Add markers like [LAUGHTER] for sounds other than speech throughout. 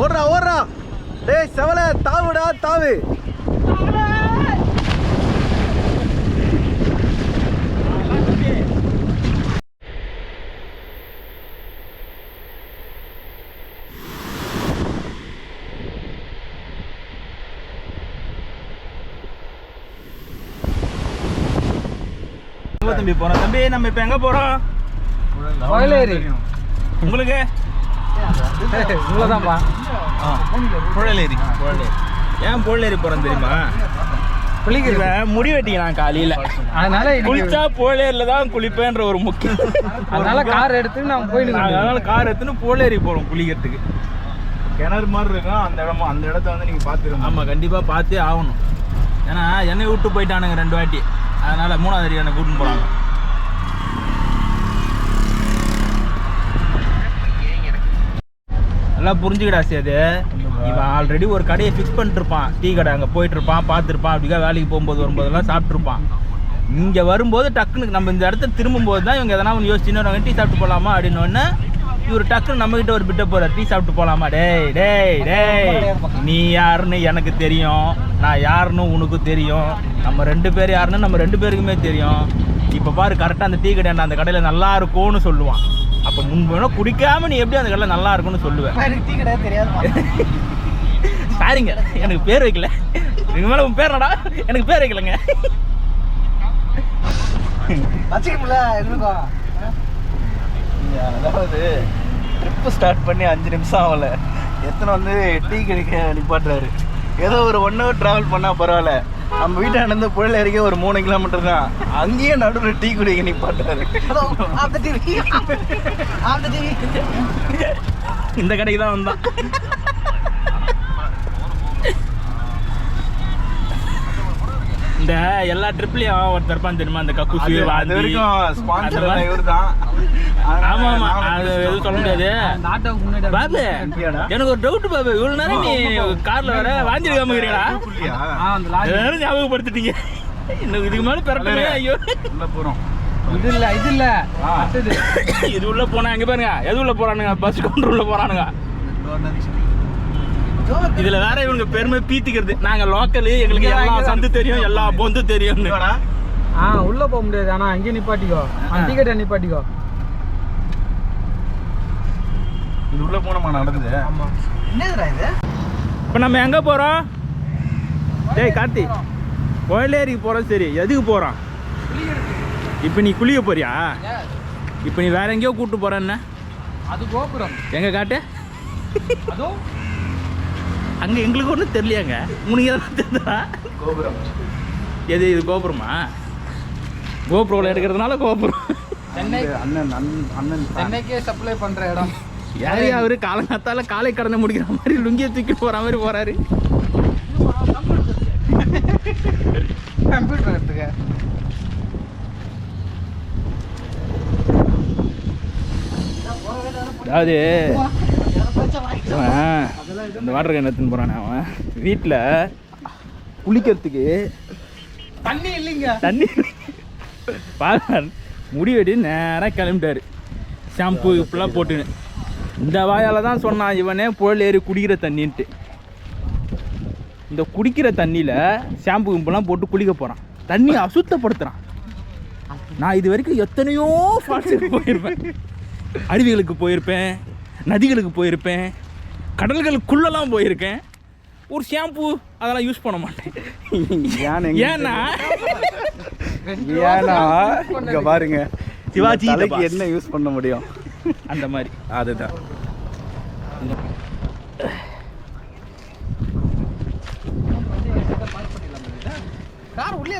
ஓடுறா ஓடுறா. டேய் செவல தாவுடா தாவு. தம்பி போறோம். தம்பி நம்ம இப்ப எங்க போறோம்? உங்களுக்கு? இவ்வளோதான்ப்பா புழலேரி புழலேரி. ஏன் புழலேரி போறோம் தெரியுமா? குளிக்கிறது? இவன் முடி வெட்டிக்கிறான் காலையில. அதனால குளிச்சா புழலேரில தான் குளிப்பேன்ற ஒரு முக்கியம் அதனால கார் எடுத்து நான் வந்தோம். அதனால கார் எடுத்துன்னு புழலேரி போறோம் குளிக்கிறதுக்கு. கிணறு மாதிரி இருக்கும் அந்த இடமா அந்த இடத்த வந்து நீங்க பாத்துருங்க ஆமா கண்டிப்பா பார்த்தே ஆகணும். ஏன்னா என்னை விட்டு போயிட்டானுங்க ரெண்டு வாட்டி. அதனால மூணாவது அடி என்னை கூட்டின்னு போறாங்க நல்லா புரிஞ்சுக்கிடா சேது. இவன் ஆல்ரெடி ஒரு கடையை ஃபிக்ஸ் பண்ணிருப்பான் டீ கடை அங்கே போயிட்டு இருப்பான் பார்த்துருப்பான். அப்படிக்கா வேலைக்கு போகும்போது வரும்போதெல்லாம் சாப்பிட்ருப்பான் இங்கே வரும்போது டக்குன்னு நம்ம இந்த இடத்த திரும்பும்போது தான் இவங்க எதனா ஒன்று யோசிச்சுன்னு வருவாங்க டீ சாப்பிட்டு போகலாமா அப்படின்னு ஒன்று இவர் டக்குன்னு நம்மகிட்ட ஒரு பிட்ட போகிறார் டீ சாப்பிட்டு போகலாமா டேய் டேய் டேய் நீ யாருன்னு எனக்கு தெரியும். நான் யாருன்னு உனக்கு தெரியும். நம்ம ரெண்டு பேர் யாருன்னு நம்ம ரெண்டு பேருக்குமே தெரியும். இப்போ பாரு கரெக்டாக அந்த டீ கடை அந்த கடையில் நல்லா இருக்கும்னு சொல்லுவான். அப்போ முன்பு குடிக்காம நீ எப்படி அந்த கடையில் நல்லா இருக்கும்னு சொல்லுவேன் எனக்கு டீ கிடையாது தெரியாதுப்பா சாரிங்க எனக்கு பேர் வைக்கல. இதுக்கு மேல உன் பேர் என்னடா? எனக்கு பேர் வைக்கலங்க. வச்சுக்கல எங்களுக்கும் அதாவது ட்ரிப்பு ஸ்டார்ட் பண்ணி அஞ்சு நிமிஷம் ஆகல. எத்தனை வந்து டீ கிடைக்க நிப்பாட்டுறாரு. ஏதோ ஒரு ஒன் ஹவர் ட்ராவல் பண்ணால் பரவாயில்ல. நம்ம வீட்டாண்ட இருந்து புழல் அருகே ஒரு மூணு கிலோமீட்டர் தான். அங்கேயே நடுவில் டீ குடிக்க டிவி இந்த கடைக்கு தான் வந்தான். இந்த எல்லா ட்ரிப்லயும் ஒருத்தர் இருப்பான் தெரியுமா? இந்த கக்குசு அது- வரைக்கும் ஸ்பான்சர் அந்த மாதிரி- இவர் தான் ஆமா ஆமா. அது எதுவும் சொல்ல முடியாது. பாபு? எனக்கு ஒரு டவுட் பாபு. இவ்வளவு நேரம் நீ கார்ல வர வாந்திருக்காம இருக்கிறீங்களா? அந்த ஞாபகப்படுத்திட்டீங்க. இன்னும் இதுக்கு மேல பெறட்டுமே ஐயோ. போகிறோம் இது இல்ல இது இல்ல. இது உள்ள போனா எங்க பாருங்க. எது உள்ள போறானுங்க? பஸ் கவுண்டர் உள்ள போறானுங்க. இதுல வேற இவங்க பெருமை பீத்திக்கிறது. நாங்க லோக்கல் எங்களுக்கு எல்லா. சந்து தெரியும் எல்லா பொந்து தெரியும்னு. ஆ உள்ள போக முடியாது. ஆனா அங்கேயே நிப்பாட்டிக்கோ. டிக்கெட்டை நிப்பாட்டிக்கோ. இது உள்ள போனோமா நடந்து ஆமா. என்னதுடா இது? இப்ப நம்ம எங்க போறோம்? டேய் கார்த்தி. கோயிலேரிக்கு போறோம் சரி. எதுக்கு போறோம்? இப்ப நீ குளிக்க போறியா? இப்ப நீ வேற எங்கேயோ கூட்டு போற என்ன அது கோபுரம். எங்க காட்டு? அதுவும் அங்க எங்களுக்கு ஒன்றும் தெரியலையாங்க? உனக்கு எதனா தெரியுதா? கோபுரம். எது இது கோபுரமா? கோபுரம் எடுக்கிறதுனால கோபுரம். சென்னை அண்ணன் அண்ணன். சென்னைக்கே சப்ளை பண்ற இடம். யாரு அவரு காலங்காத்தால காலை கடனை முடிக்கிற மாதிரி லுங்கிய தூக்கி போற மாதிரி போறாரு. கம்ப்யூட்டர் எடுத்துக்க. அதாவது இந்த வாட்டர் கேன் எடுத்துன்னு போறானே அவன்? வீட்டில் குளிக்கிறதுக்கு தண்ணி இல்லைங்க. தண்ணி பாரு முடி வெட்டி நேராக கிளம்பிட்டாரு. ஷாம்பு இப்படிலாம் போட்டுன்னு. இந்த வாயால் தான் சொன்னான் இவனே புழல் ஏறி குடிக்கிற தண்ணின்ட்டு. இந்த குடிக்கிற தண்ணியில் ஷாம்பு கும்பெல்லாம் போட்டு குளிக்க போகிறான் தண்ணி அசுத்தப்படுத்துகிறான் நான் இது வரைக்கும் எத்தனையோ ஃபால்ஸுக்கு போயிருப்பேன். அருவிகளுக்கு போயிருப்பேன் நதிகளுக்கு போயிருப்பேன். கடல்களுக்குள்ளெல்லாம் போயிருக்கேன். ஒரு ஷாம்பு அதெல்லாம் யூஸ் பண்ண மாட்டேன். ஏன்னா ஏன்னா இங்க பாருங்க சிவாஜி. என்ன யூஸ் பண்ண முடியும்? அந்த மாதிரி. அதுதான்.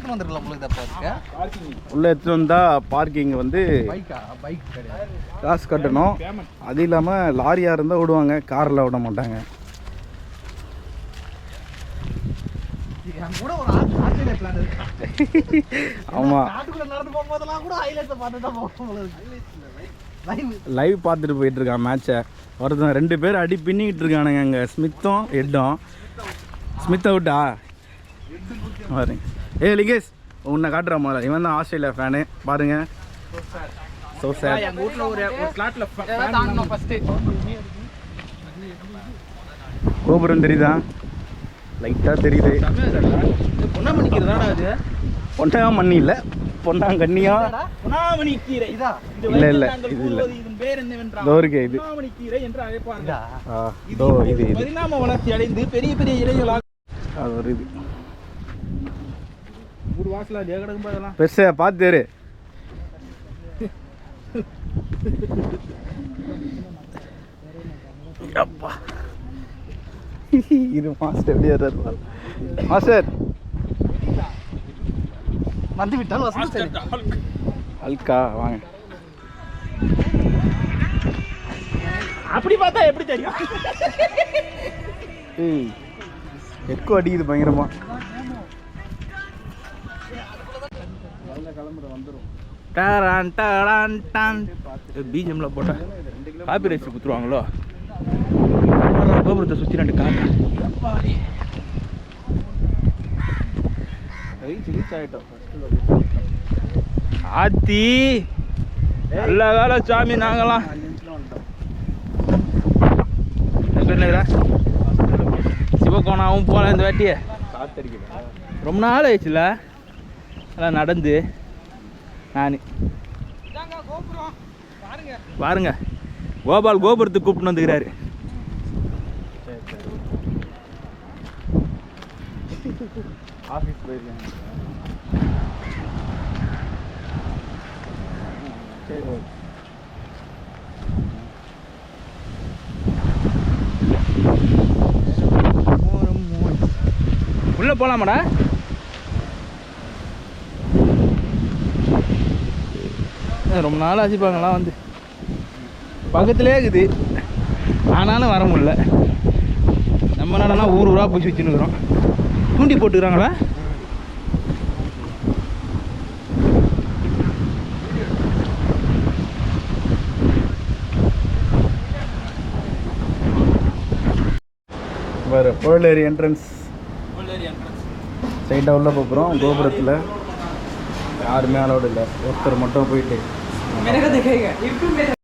கார் உள்ளே எடுத்து வந்துருக்கலாம் உங்களுக்கு தப்பா உள்ள எடுத்துட்டு வந்தா பார்க்கிங் வந்து பைக்கா? பைக் கிடையாது. காசு கட்டணும். அது இல்லாம லாரியா இருந்தா விடுவாங்க கார்ல விட மாட்டாங்க. என் கூட ஒரு ஆஸ்திரேலியா பிளான் இருக்கு. ஆமா. காட்டுக்குள்ள நடந்து போகும்போதெல்லாம் கூட ஹைலைட்ஸை பார்த்து தான் போகும் லைவ் பார்த்துட்டு போயிட்டு இருக்கான் மேட்சை ஒருத்தன் ரெண்டு பேர் அடி பின்னிக்கிட்டு இருக்கானுங்க அங்கே. ஸ்மித்தும் எட்டும் ஸ்மித் அவுட்டா பாருங்க. ஏ லிகேஷ் உன்னை காட்டுற மாதிரி இவன் தான் ஆஸ்திரேலியா ஃபேனு பாருங்க. ஸோ சார் எங்க வீட்ல ஒரு ஃபர்ஸ்ட் கோபுரம் தெரியுதா? லைட்டாக தெரியுது. பொன்னாமண்ணி இல்லை பொன்னாங்கண்ணியா? பொன்னாமணி கீரை இதா? இல்ல, இல்ல, நாங்கள் இது இல்ல. இதன் பேர் என்னவென்றால் இதோ இருக்கு இது. பொன்னாமணி கீரை என்று அழைப்பார்கள். இதா? ஆ இது இதோ இது இது. பரிணாம வளர்ச்சி அடைந்து பெரிய பெரிய இலைகளாக அது ஒரு இது. ஒரு வாசலா ஜெய கிடக்கும் அதெல்லாம். பெருசா பார்த்து. அப்பா. இது மாஸ்டர் எப்படி வர்றாரு மாஸ்டர் வந்து விட்டால் அல்கா வாங்க. அப்படி பார்த்தா எப்படி தெரியும்? எக்கோ அடிக்குது பயங்கரமா. டாரான் டாரான் டான். பிஜிஎம்ல போட்டால் காப்பி ரைஸ் குத்துருவாங்களோ? கோபுரத்தை சுற்றி ரெண்டு காக்கா ஆத்தி நல்ல வேலை சாமி நாங்களாம். சிவகோணாவும் போகல இந்த வாட்டியே. ரொம்ப நாள் ஆயிடுச்சுல. அதான் நடந்து. நான். பாருங்க. கோபால் கோபுரத்துக்கு கூப்பிட்டு வந்துக்கிறாரு. ஆஃபீஸ் போயிருக்கேன் உள்ள போலாமாடா? ரொம்ப நாள் ஆச்சுப்பாங்களாம் வந்து. பக்கத்துலேயே இருக்குது. ஆனாலும் வர முடியல. நம்ம என்னடனா ஊர் ஊராக போய் வச்சுன்னுக்குறோம். தூண்டி போட்டுக்கிறாங்களா? வேறு என்ட்ரன்ஸ் ஸ்ட்ரைட்டாக உள்ளே போகிறோம் கோபுரத்தில். யாருமே அலோடு இல்லை. ஒருத்தர் மட்டும் போயிட்டு. मैंने कहा देखेगा यूट्यूब में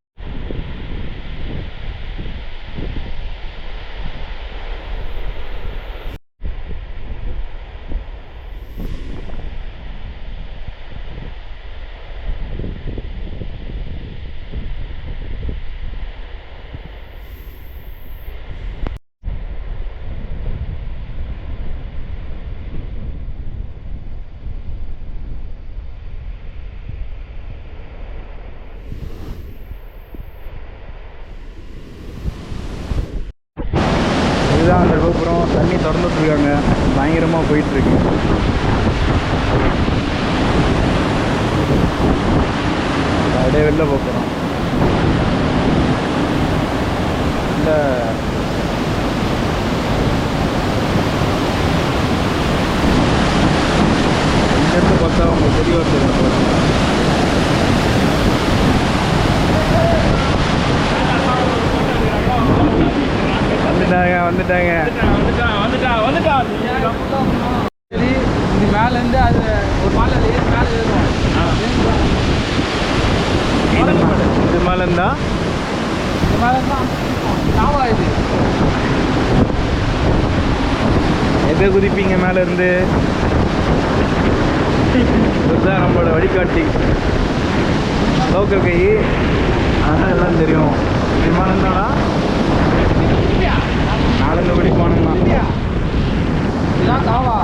சரி இது மேலேருந்து அது ஒரு மாலை ஏறி மேலே ஏறுவோம் இது மேலே இருந்தா இது மேலே தான் காவா இது எதை குதிப்பீங்க மேலே இருந்து இதுதான் நம்மளோட வழிகாட்டி. Local guy. அதான் எல்லாம் தெரியும். விமானம் தானா நாலந்து விமானம் தான் இதுதான் காவா.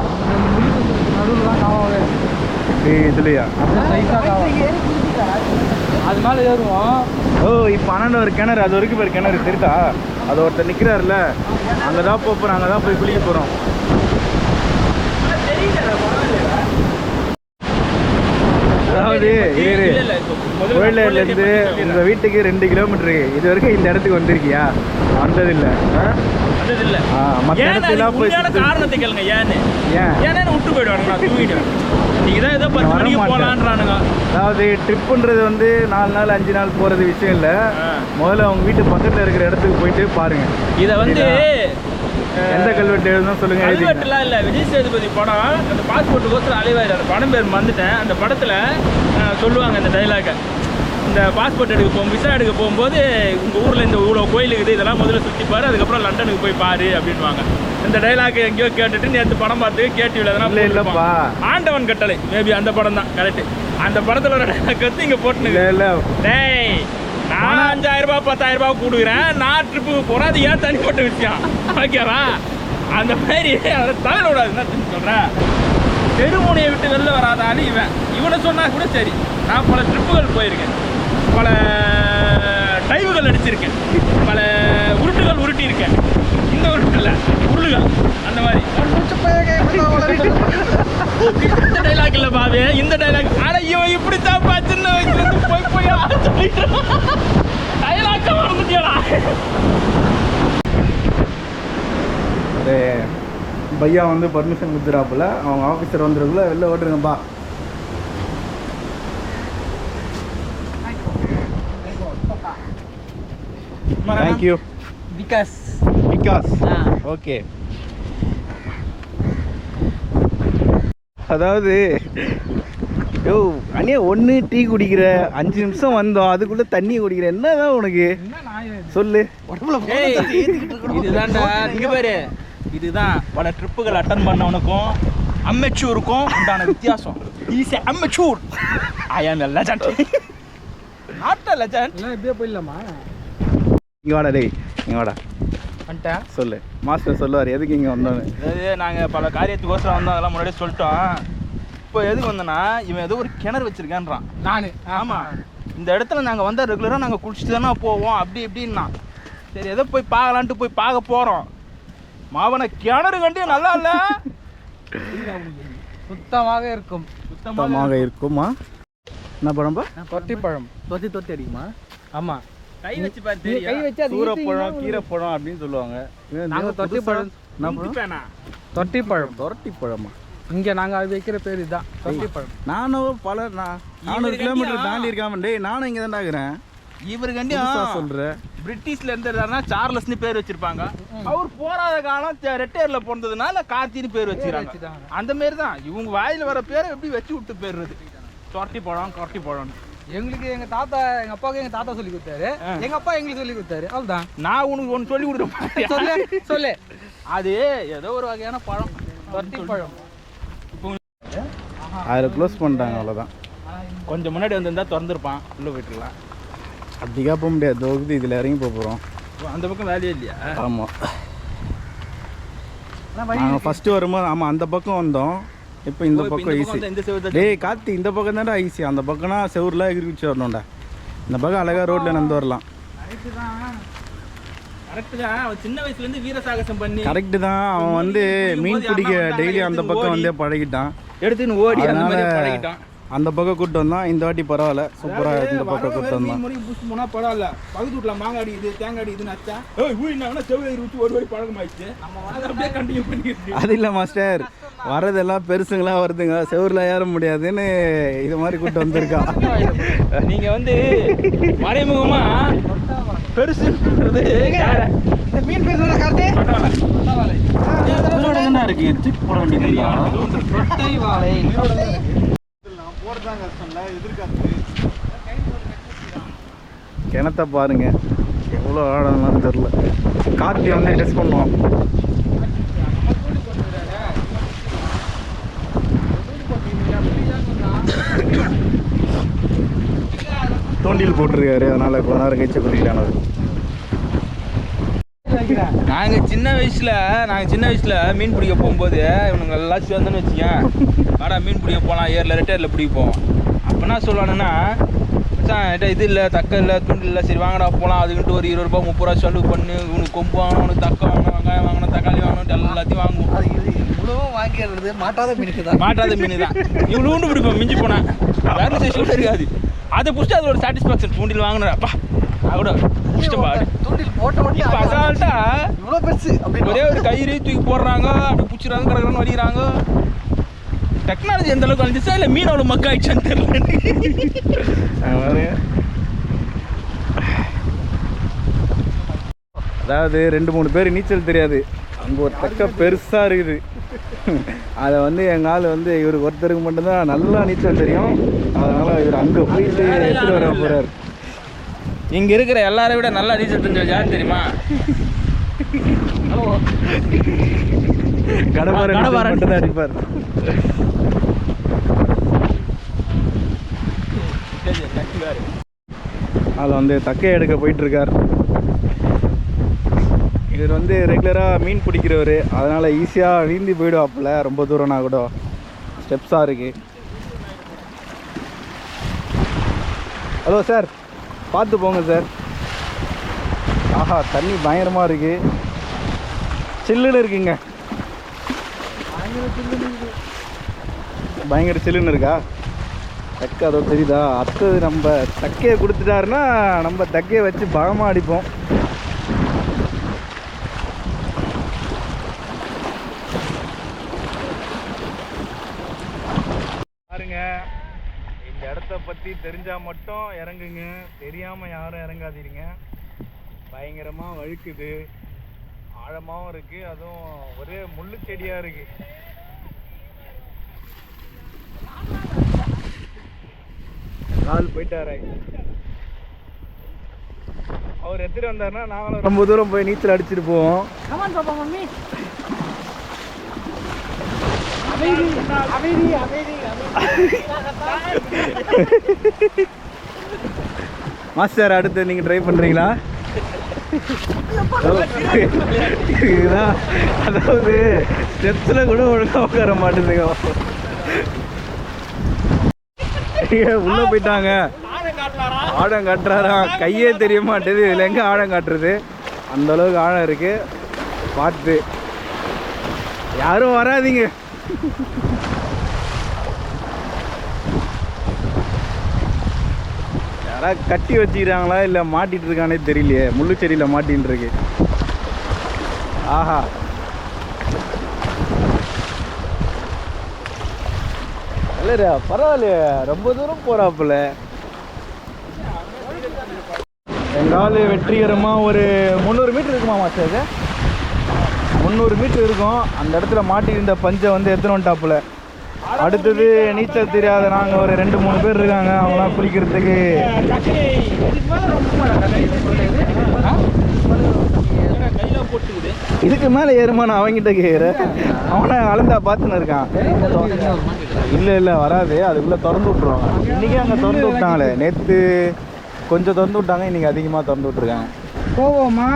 நடுவில் தான் காவாவே. ஏய் இதுலையா? அது மேலே ஏறுவோம். ஓ இப்போ அண்ணன் ஒரு கிணறு அது வரைக்கும் பேர் கிணறு தெரியுதா? அது ஒருத்தர் நிற்கிறாருல அங்கே தான் போக போகிறோம் அங்கே தான் போய் குளிக்க போகிறோம் அதாவது இரு கோயிலேருந்து உங்கள் வீட்டுக்கு ரெண்டு கிலோமீட்டரு. இது வரைக்கும் இந்த இடத்துக்கு வந்திருக்கியா? வந்ததில்லை. வந்ததில்லை. ஆ மற்ற இடத்துலாம் போய் காரணத்தை கேளுங்க ஏன்னு ஏன்? ஏன்னா விட்டு போயிடுவாங்க நான் தூங்கிடுவேன். நீங்க தான் ஏதோ பத்து மணிக்கு. போலான்றானுங்க. அதாவது ட்ரிப்புன்றது வந்து நாலு நாள் அஞ்சு நாள் போகிறது விஷயம் இல்லை. முதல்ல உங்கள் வீட்டு பக்கத்தில் இருக்கிற இடத்துக்கு போயிட்டு பாருங்க. இதை வந்து எந்த கல்வெட்டு எழுதணும் சொல்லுங்க கல்வெட்டுலாம் இல்லை. விஜய் சேதுபதி படம் அந்த பாஸ்போர்ட்டுக்கோசரம் அலைவாரு அந்த படம் பேர் மறந்துட்டேன் அந்த படத்தில் சொல்லுவாங்க இந்த டைலாக இந்த பாஸ்போர்ட் எடுக்க போகும் விசா எடுக்க போகும்போது உங்கள் ஊரில் இந்த இவ்வளோ கோயில் இருக்குது இதெல்லாம் முதல்ல சுற்றி பாரு அதுக்கப்புறம் லண்டனுக்கு போய் பாரு அப்படின்வாங்க இந்த டைலாக் எங்கேயோ கேட்டுட்டு நேற்று படம் பார்த்து கேட்டு இல்ல, இல்லப்பா. ஆண்டவன் கட்டளை. மேபி அந்த படம் தான் கரெக்ட் அந்த படத்துல ஒரு டைலாக் வந்து இங்கே இல்லை இல்லை. டேய். நான் அஞ்சாயிரம் ரூபாய் பத்தாயிரம் ரூபாய் கொடுக்குறேன் நான் ட்ரிப்புக்கு போகிறேன் அது ஏன் தனிப்பட்ட விஷயம்? ஓகேவா அந்த மாதிரி அதை தவிர விடாதுன்னு சொல்கிறேன் தெருமுனையை விட்டு வெளில வராத இவன். இவனை சொன்னா கூட சரி. நான் பல ட்ரிப்புகள் போயிருக்கேன். பல டைவுகள் அடிச்சிருக்கேன். பல உருட்டுகள் உருட்டியிருக்கேன். இந்த உருட்டு இல்லை. உருளுகள். அந்த மாதிரி. இந்த டைலாக் இல்ல பாவே இந்த டைலாக் ஆனா இவன் இப்படித்தான் பா சின்ன வயசுல இருந்து போய் போய் டைலாக் மறந்துட்டியடா ஒரு பையா வந்து பர்மிஷன் கொடுத்துறாப்புல அவங்க ஆஃபீஸர் வந்துருக்குள்ள வெளில ஓட்டுருங்கப்பா தேங்க்யூ விகாஸ் விகாஸ் ஆ. ஓகே அதாவது யோ அண்ணே ஒன்று டீ குடிக்கிற அஞ்சு நிமிஷம் வந்தோம் அதுக்குள்ளே தண்ணி குடிக்கிற என்னதான் உனக்கு? சொல்லு. இதுதான்டா இங்க பாரு. இதுதான் பல ட்ரிப்புகள் அட்டன் பண்ணவனுக்கும் அம்மெச்சூருக்கும் உண்டான வித்தியாசம். Is amateur I am a legend not a legend இப்படியே போயிடலாமா? இங்கே வாடா டேய் இங்கே வாடா. வந்துட்டா? சொல்லு. மாஸ்டர் சொல்லுவார் எதுக்கு இங்கே வந்தோன்னு? அதாவது நாங்கள் பல காரியத்துக்கோசரம் வந்தோம் அதெல்லாம் முன்னாடியே சொல்லிட்டோம். இப்போ எதுக்கு வந்தோன்னா இவன் ஏதோ ஒரு கிணறு வச்சிருக்கான்றான். நானு. ஆமாம் இந்த இடத்துல நாங்கள் வந்தால் ரெகுலராக நாங்கள் குளிச்சுட்டு தானே போவோம் அப்படி இப்படின்னா. சரி ஏதோ போய் பார்க்கலான்ட்டு போய் பார்க்க போகிறோம் மாவன கிணறு கண்டியும் நல்லா இல்லை? சுத்தமாக இருக்கும். சுத்தமாக இருக்குமா? என்ன படம்பா தொட்டி பழம். தொட்டி தொட்டி அடிக்குமா? ஆமா. கை வச்சு பாரு கை வச்சு அது சூரப்பழம் கீரைப்பழம் அப்படின்னு சொல்லுவாங்க. நாங்க தொட்டி பழம். தொட்டி பழம்? தொரட்டி பழமா இங்க நாங்க அது வைக்கிற பேர் இதுதான் தொட்டி பழம் நானும் பல நான் நானூறு கிலோமீட்டர் தாண்டி இருக்காம டேய் நானும் இங்கே தான் இருக்கிறேன். இவர் புதுசா கண்டியும் சொல்கிறேன் பிரிட்டிஷ்ல இருந்திருந்தாருன்னா சார்லஸ்னு பேர் வச்சிருப்பாங்க. அவர் போராத காலம் ரெட்டையர்ல பிறந்ததுனால கார்த்தின்னு பேர் வச்சிருக்காங்க. அந்த மாரி தான் இவங்க வாயில வர பேரை எப்படி வச்சு விட்டு போயிடுறது? தொரட்டி பழம் கொரட்டி பழம் எங்களுக்கு எங்க தாத்தா எங்க அப்பாவுக்கு எங்க தாத்தா சொல்லி கொடுத்தாரு. எங்க அப்பா எங்களுக்கு சொல்லி கொடுத்தாரு. அவ்வளவுதான். நான் உனக்கு ஒன்று சொல்லி கொடுக்குறேன் சொல்லு சொல்லு. அது ஏதோ ஒரு வகையான பழம் தொட்டி பழம். அதில் க்ளோஸ் பண்ணிட்டாங்க அவ்வளோதான் கொஞ்சம் முன்னாடி வந்திருந்தா திறந்துருப்பான் உள்ள போயிட்டுலாம். அப்படிக்கா போக முடியாது. தொகுதி இதில் இறங்கி போக போகிறோம் அந்த பக்கம் வேலையே இல்லையா? ஆமாம் நாங்கள் ஃபஸ்ட்டு வரும்போது ஆமாம் அந்த பக்கம் வந்தோம். இப்போ இந்த பக்கம் ஈஸி டேய் கார்த்தி இந்த பக்கம் தான்டா ஈஸி அந்த பக்கம்னா செவுரில் எகிரி வரணும்டா. இந்த பக்கம் அழகாக ரோட்டில் நடந்து வரலாம். கரெக்ட் தான். அவன் வந்து மீன் பிடிக்க டெய்லி அந்த பக்கம் வந்தே பழகிட்டான். எடுத்துன்னு ஓடி அந்த அதனால அந்த பக்கம் கூட்டு வந்தான். இந்த வாட்டி பரவாயில்ல. சூப்பராக இந்த பக்கம் கூட்டு வந்தான். பரவாயில்ல. பகுதி வீட்டில் மாங்காய் அடிக்குது தேங்காய் அடிக்குதுன்னு அச்சா. ஏய் ஊய் செவ்வயிறு ஊற்றி ஒரு வாடி பண்ணிக்கிட்டு அது இல்லை மாஸ்டர் வரதெல்லாம் பெருசுங்களா வருதுங்க. செவுரில் ஏற முடியாதுன்னு இது மாதிரி கூட்டு வந்திருக்கான். நீங்க வந்து மறைமுகமா பெருசுன்றது? இந்த மீன் பரவாயில்ல. இருக்கு. போட வேண்டியது கிணத்த பாருங்க. எவ்வளோ ஆழம்லாம் தெரில கார்த்தி வந்து டெஸ்ட் பண்ணுவோம் தூண்டில் போட்டிருக்காரு. அதனால கொஞ்ச நேரம் கழிச்சு குடிக்கிறான் நாங்க சின்ன வயசுல நாங்க சின்ன வயசுல மீன் பிடிக்க போகும்போது இவனுங்க எல்லாம் சேர்ந்துன்னு வச்சுக்கேன் வாடா மீன் பிடிக்க போகலாம் ஏரில் ரெட்டேரில் பிடிக்க போவோம். அப்போ என்ன சொல்லுவானுன்னா இது இல்லை தக்க இல்லை துண்டு இல்லை சரி வாங்கடா போகலாம் அதுக்கிட்டு ஒரு இருபது ரூபா முப்பது ரூபா செலவு பண்ணி உனக்கு கொம்பு வாங்கணும் உனக்கு தக்க வாங்கணும் வெங்காயம் வாங்கணும் தக்காளி வாங்கணும் எல்லாத்தையும் வாங்குவோம். அது இவ்வளவும் வாங்கிடுறது? மாட்டாத மீனுக்கு தான். மாட்டாத மீன் தான் இவ்வளோண்டு பிடிப்போம் மிஞ்சி போனேன் வேற இருக்காது. அதை பிடிச்சி அது ஒரு சாட்டிஸ்ஃபேக்ஷன் தூண்டில் வாங்கினப்பா அதோட இஷ்டம் பாடு தூண்டில் போட்ட உடனே இப்போ அசால்ட்டா இவ்வளோ பெருசு அப்படின்னு. ஒரே ஒரு கயிறு தூக்கி போடுறாங்க அப்படி பிடிச்சிடுறாங்க கடற்கடன் வடிகிறாங்க டெக்னாலஜி எந்த அளவுக்கு வந்துச்சா இல்லை மீனோட மக்காயிடுச்சான்னு தெரியல. அதாவது ரெண்டு மூணு பேர் நீச்சல் தெரியாது. அங்கே ஒரு தக்க பெருசாக இருக்குது. அதை வந்து எங்கள் ஆள் வந்து இவருக்கு ஒருத்தருக்கு மட்டும்தான் நல்லா நீச்சல் தெரியும். அதனால் இவர் அங்கே போயிட்டு எடுத்துகிட்டு வர போகிறார் இங்க இருக்கிற எல்லாரை விட நல்லா நீச்சல் தெரிஞ்ச யார் தெரியுமா? கடப்பாறை. மட்டும் தான் அடிப்பார். அதில் வந்து தக்கை எடுக்க போயிட்டுருக்கார் இவர் வந்து ரெகுலராக மீன் பிடிக்கிறவர். அதனால் ஈஸியாக நீந்தி போயிடுவாப்புல. ரொம்ப தூரம்னா கூட. ஸ்டெப்ஸாக இருக்குது ஹலோ சார் பார்த்து போங்க சார் ஆஹா தண்ணி பயங்கரமாக இருக்கு. சில்லுன்னு இருக்குங்க. பயங்கர சில்லுன்னு இருக்கா? தக்கை அதோ தெரியுதா? அடுத்தது நம்ம தக்கையை கொடுத்துட்டாருன்னா நம்ம தக்கையை வச்சு பலமாக அடிப்போம் பாருங்க இந்த இடத்த பற்றி தெரிஞ்சால் மட்டும் இறங்குங்க. தெரியாமல் யாரும் இறங்காதீங்க. பயங்கரமாக வழுக்குது. ஆழமாகவும் இருக்குது அதுவும் ஒரே முள்ளு செடியாக இருக்குது ஆள் போயிட்டாரு. அவர் எடுத்துட்டு வந்தாருன்னா நாங்களும் ரொம்ப தூரம் போய் நீச்சல் அடிச்சுட்டு போவோம். மாஸ்டர் அடுத்து நீங்கள் ட்ரை பண்ணுறீங்களா இதுதான் அதாவது ஸ்டெப்ஸில் கூட ஒழுங்காக உட்கார மாட்டேதுங்க உள்ள போயிட்டாங்க. ஆழம் காட்டுறாரா கையே தெரிய மாட்டேது. இதில் எங்கே ஆழம் காட்டுறது? அந்த அளவுக்கு ஆழம் இருக்கு. பார்த்து. யாரும் வராதீங்க. யாராவது கட்டி வச்சுக்கிறாங்களா இல்லை மாட்டிகிட்டு இருக்கானே தெரியலையே. முள்ளு செடியில் மாட்டின்னு இருக்கு. ஆஹா. இல்லைடா பரவாயில்லையே. ரொம்ப தூரம் போகிறாப்புல எங்காவது வெற்றிகரமாக ஒரு முந்நூறு மீட்டர் இருக்குமா மாஸ்டர் இது? முந்நூறு மீட்டர் இருக்கும். அந்த இடத்துல மாட்டியிருந்த பஞ்சை வந்து எடுத்துன்னு வந்துட்டாப்புல. அடுத்தது நீச்சல் தெரியாத நாங்கள் ஒரு ரெண்டு மூணு பேர் இருக்காங்க. அவங்களாம் குளிக்கிறதுக்கு. இதுக்கு மேலே ஏறுமா? நான் அவங்கிட்ட கேட்குறேன் அவனை அளந்தா பார்த்துன்னு இருக்கான். இல்லை இல்லை வராது. அதுக்குள்ளே திறந்து விட்ருவாங்க இன்றைக்கி அங்கே திறந்து விட்டாங்களே. நேற்று கொஞ்சம் திறந்து விட்டாங்க. இன்றைக்கி அதிகமாக திறந்து விட்ருக்காங்க போவோமா?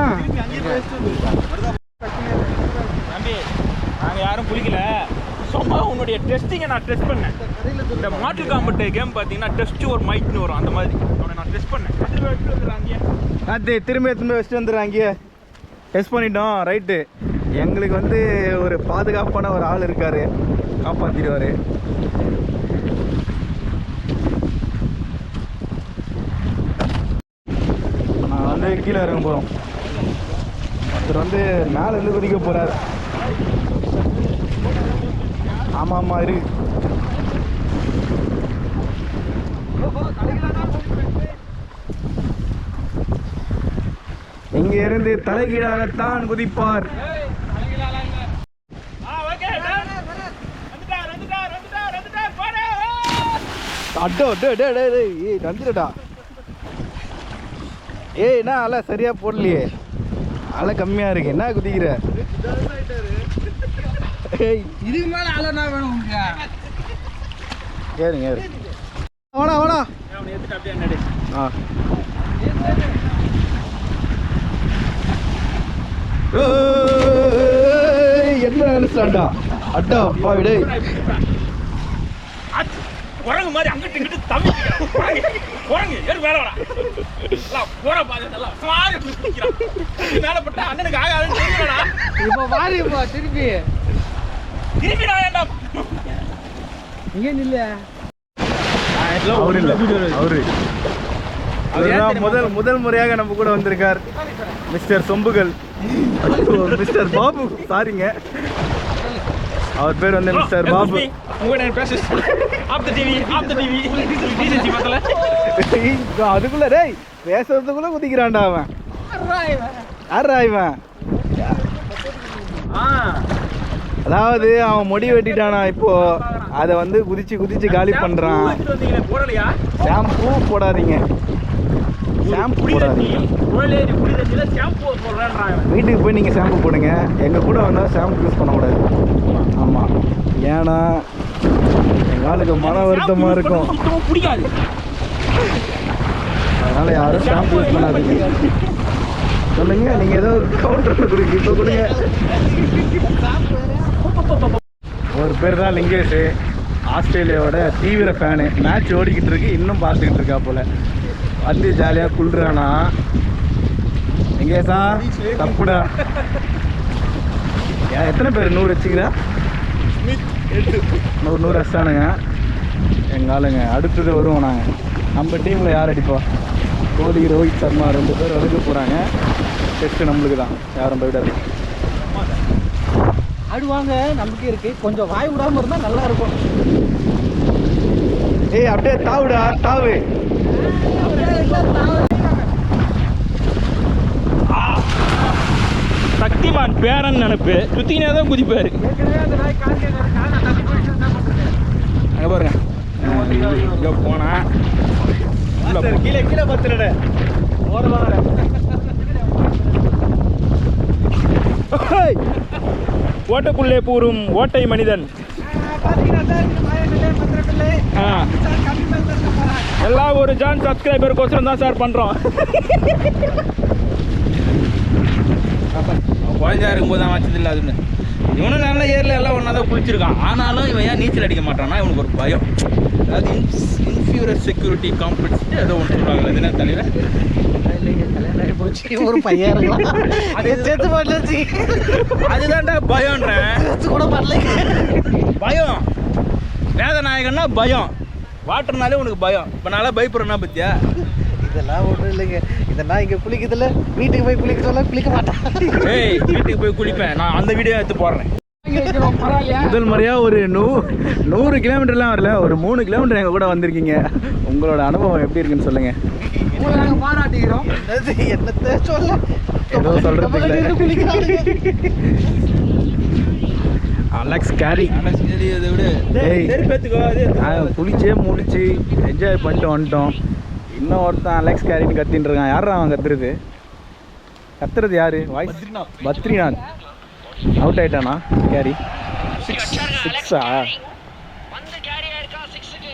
நாங்கள் யாரும் குளிக்கல சும்மா உன்னுடைய டெஸ்டிங்கை நான் டெஸ்ட் பண்ணேன். இந்த மாட்டு காம்பட்டு கேம் பார்த்தீங்கன்னா டெஸ்ட் ஒரு மைக்னு வரும். அந்த மாதிரி. அவனை நான் டெஸ்ட் பண்ணேன். திரும்ப எடுத்துட்டு வந்துடுறாங்க அது திரும்ப திரும்ப வச்சுட்டு வந்துடுறாங்க. டெஸ்ட் பண்ணிட்டோம். ரைட்டு எங்களுக்கு வந்து ஒரு பாதுகாப்பான ஒரு ஆள் இருக்கார். காப்பாற்றிடுவார் நான் வந்து கீழே இறங்க போகிறோம் ஒருத்தர் வந்து மேலே இருந்து குதிக்க போகிறார் ஆமாம் ஆமாம் இருக்கு இங்கே இருந்து தலைகீழாகத்தான் குதிப்பார். அட்டோ டே டே டே டே ஏய் நந்திரடா. ஏய் என்ன அலை சரியா போடலையே? அலை கம்மியாக இருக்கு. என்ன குதிக்கிற? இதுக்கு மேல அலனா வேணும் உங்களுக்கு வாடா வாடா. அவனை எடுத்துட்டு அப்படியே நடு ஆ என்ன நினைச்சாண்டா அட்டா அப்பா விடே. குரங்கு மாதிரி அங்கிட்டு இங்கிட்டு தம்பி. குரங்கு ஏறு மேல எல்லாம் போற மேல பட்டா அண்ணனுக்கு ஆகாதுன்னு இப்போ வாரி இப்போ திருப்பி. திருப்பி நான் ஏன்டா இங்கே நில்லு. அவரு இல்ல. அவரு. அவர்தான்? முதல் முதல் முறையாக நம்ம கூட வந்திருக்கார். மிஸ்டர் சொம்புகள். மிஸ்டர் பாபு. சாரிங்க அவர் பேர் வந்து மிஸ்டர் பாபு. அதுக்குள்ள டேய் பேசுறதுக்குள்ள குதிக்கிறான்டா அவன். யாரா இவன்? ஆ. அதாவது அவன் முடி வெட்டிட்டானா இப்போ? அதை வந்து குதிச்சு குதிச்சு காலி பண்றான். ஷாம்பூ போடாதீங்க. ஷாம்பு போடாதீங்க. வீட்டுக்கு போய் நீங்கள் ஷாம்பு போடுங்க. எங்கள் கூட வந்தால் ஷாம்பு யூஸ் பண்ணக்கூடாது ஆமாம் ஏன்னா எங்கள் ஆளுக்கு மன வருத்தமாக இருக்கும். பிடிக்காது. அதனால் யாரும் ஷாம்பு யூஸ் பண்ணாதீங்க. சொல்லுங்க நீங்கள் ஏதோ கவுண்டர் கொடுங்க. இப்போ கொடுங்க. ஒரு பேர் தான் லிங்கேஷ் ஆஸ்திரேலியாவோட தீவிர ஃபேனு மேட்ச் ஓடிக்கிட்டு இருக்கு இன்னும் பார்த்துக்கிட்டு இருக்கா போல. வந்து ஜாலியாக குளிரானா லிங்கேஷா தப்புடா. ஏன் எத்தனை பேர்? நூறு வச்சுக்கிறா? நூறு நூறு அடிச்சானுங்க எங்கள் ஆளுங்க அடுத்தது வருவோம் நாங்கள் நம்ம டீமில் யார் அடிப்போம் கோலி ரோஹித் சர்மா ரெண்டு பேர் வளர்க்க போகிறாங்க டெஸ்ட்டு நம்மளுக்கு தான் யாரும் போயிடாது. ஆடுவாங்க நம்பிக்கை இருக்கு. கொஞ்சம் வாய் விடாம இருந்தா நல்லா இருக்கும். ஏய் அப்படியே தாவுடா தாவு. சக்திமான் பேரன் நினைப்பு சுத்தினே தான் குதிப்பாரு. அங்கே பாருங்க. இங்க போனா. கீழே கீழே பத்துறட ஹேய்! [LAUGHS] ஓட்டைக்குள்ளே பூரும் ஓட்டை மனிதன். ஆ. எல்லாம் ஒரு ஜான் சப்ஸ்கிரைபருக்கோசரம் தான் சார் பண்ணுறோம் குழந்தையா இருக்கும்போது தான் வச்சதில்லை அதுன்னு. இவனும் நல்ல ஏரில் எல்லாம் ஒன்றா தான் குளிச்சிருக்கான். ஆனாலும் இவன் ஏன் நீச்சல் அடிக்க மாட்டான்னா இவனுக்கு ஒரு பயம். அதாவது இன்ஃபியூரர் செக்யூரிட்டி காம்ப்ளெக்ஸ் ஏதோ ஒன்று இது என்ன தலைவர் ஒரு பையன் இருக்கலாம். அதே சேர்த்து பண்ணி அதுதான்டா பயம்ன்றேன் கூட பண்ணல பயம். வேதநாயகன்னா பயம். வாட்டர்னாலே உனக்கு பயம். இப்போ நல்லா பயப்படுறேன்னா பத்தியா? இதெல்லாம் ஒன்றும் இல்லைங்க. இதெல்லாம் இங்க குளிக்கிறதுல வீட்டுக்கு போய் குளிக்க சொல்ல குளிக்க மாட்டான் ஏய் வீட்டுக்கு போய் குளிப்பேன். நான் அந்த வீடியோ எடுத்து போடுறேன். முதல் முறையாக ஒரு நூ நூறு கிலோமீட்டர்லாம் வரல ஒரு மூணு கிலோமீட்டர் எங்கள் கூட வந்திருக்கீங்க. உங்களோட அனுபவம் எப்படி இருக்குன்னு சொல்லுங்கள் அது என்னத்த சொல்ல? ஏதோ இல்ல. நின்னு குளிக்கிறானுங்க. அலெக்ஸ் கேரி இதை விட. குளிச்சே முடிச்சு என்ஜாய் பண்ணிட்டு வந்துட்டோம். இன்னும் ஒருத்தன் அலெக்ஸ் கேரின்னு கத்தின்னு இருக்கான். யாரா அவன் கத்துறது? கத்துறது யாரு? வாய்ஸ் பத்ரிநாத். அவுட் ஆயிட்டானா? கேரி சிக்ஸா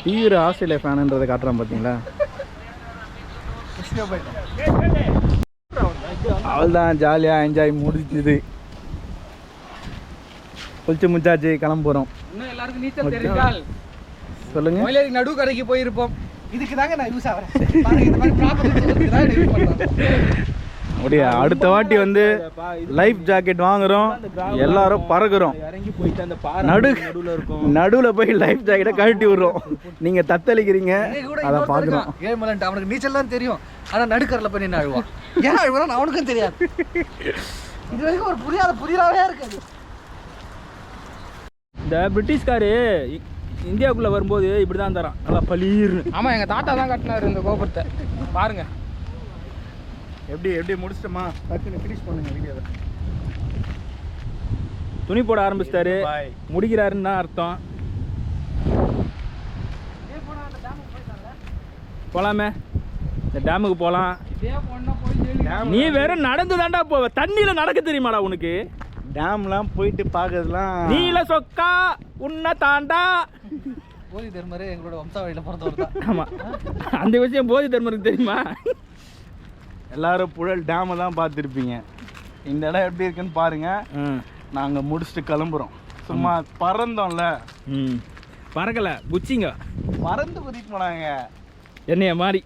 தீவிர ஆஸ்திரேலியா ஃபேனுன்றதை காட்டுறான் பார்த்தீங்களா அவள் தான் ஜாலியாக என்ஜாய் முடிஞ்சுது. குளிச்சு முச்சாச்சு கிளம்ப போகிறோம் இன்னும் எல்லாருக்கும் நீச்சல். தெரிஞ்சால் சொல்லுங்க. நடு கரைக்கு போயிருப்போம். இதுக்கு தாங்க நான் யூஸ் ஆகிறேன். பாருங்க இந்த மாதிரி பண்ணுறேன் அப்படியா அடுத்த வாட்டி வந்து லைஃப் ஜாக்கெட் வாங்குறோம் எல்லாரும் பறக்குறோம். இறங்கி போயிட்டு அந்த பாறை நடு நடுவில் இருக்கும். நடுவில் போய் லைஃப் ஜாக்கெட்டை கழட்டி விடுறோம். நீங்கள் தத்தளிக்கிறீங்க அதை பார்க்குறோம் ஏன் மலன்ட்டு அவனுக்கு நீச்சல் தான் தெரியும். ஆனா நடுக்கரில் போய் நின்று அழுவான். ஏன் அழுவான் அவனுக்கும் தெரியாது. இது வரைக்கும் ஒரு புரியாத புரியாவே இருக்காது. இந்த பிரிட்டிஷ்காரு இந்தியாவுக்குள்ள வரும்போது இப்படி தான் தரான். நல்லா பளீர்னு. ஆமா எங்க தாத்தா தான் கட்டினாரு இந்த கோபுரத்தை. பாருங்க. எப்படி எப்படி முடிச்சிட்டோமா? டக்குன்னு ஃபினிஷ் பண்ணுங்க வீடியோவை துணி போட ஆரம்பிச்சிட்டாரு. முடிக்கிறாருன்னு தான் அர்த்தம் போலாமே. இந்த டேமுக்கு போகலாம் நீ வெறும் நடந்து தாண்டா போவ. தண்ணியில நடக்க தெரியுமாடா உனக்கு? டேம்லாம் போயிட்டு பார்க்கறதுலாம் நீல சொக்கா உன்னை தாண்டா. போதி தர்மரு எங்களோட வம்சாவளியில் பிறந்தவர் தான். ஆமா. அந்த விஷயம் போதி தர்மருக்கு தெரியுமா? எல்லாரும் புழல் டேமை தான் பார்த்துருப்பீங்க. இந்த இடம் எப்படி இருக்குன்னு பாருங்க. ம். நாங்கள் முடிச்சுட்டு கிளம்புறோம். சும்மா பறந்தோம்ல. ம். பறக்கல புச்சிங்க பறந்து குதிட்டு போனாங்க. என்னைய மாதிரி.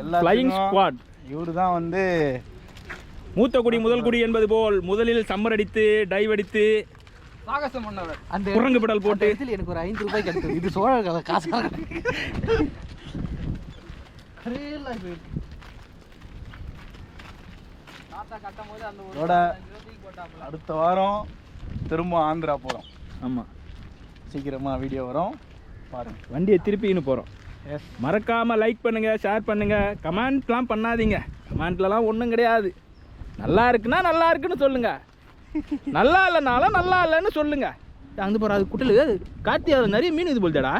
எல்லா ஸ்குவாட் இவரு தான் வந்து மூத்த குடி முதல் குடி என்பது போல் முதலில் சம்மர் அடித்து டைவ் அடித்து சாகசம் பண்ணவர். அந்த குரங்கு பெடல் போட்டு. எனக்கு ஒரு ஐந்து ரூபாய் கிடைத்தது. இது சோழ கதை காசு அடுத்த வாரம் திரும்ப ஆந்திரா போகிறோம் ஆமாம் சீக்கிரமாக வீடியோ வரும். பாருங்க. வண்டியை திருப்பின்னு போகிறோம் எஸ் மறக்காமல் லைக் பண்ணுங்கள் ஷேர் பண்ணுங்கள் கமெண்ட்லாம் பண்ணாதீங்க. கமெண்ட்லலாம் ஒன்றும் கிடையாது. நல்லா இருக்குன்னா நல்லா இருக்குன்னு சொல்லுங்கள் நல்லா இல்லைனாலும் நல்லா இல்லைன்னு சொல்லுங்க. அங்கே போகிற அது குட்டலு கார்த்தி அதில் நிறைய மீன் இது போல்தாடா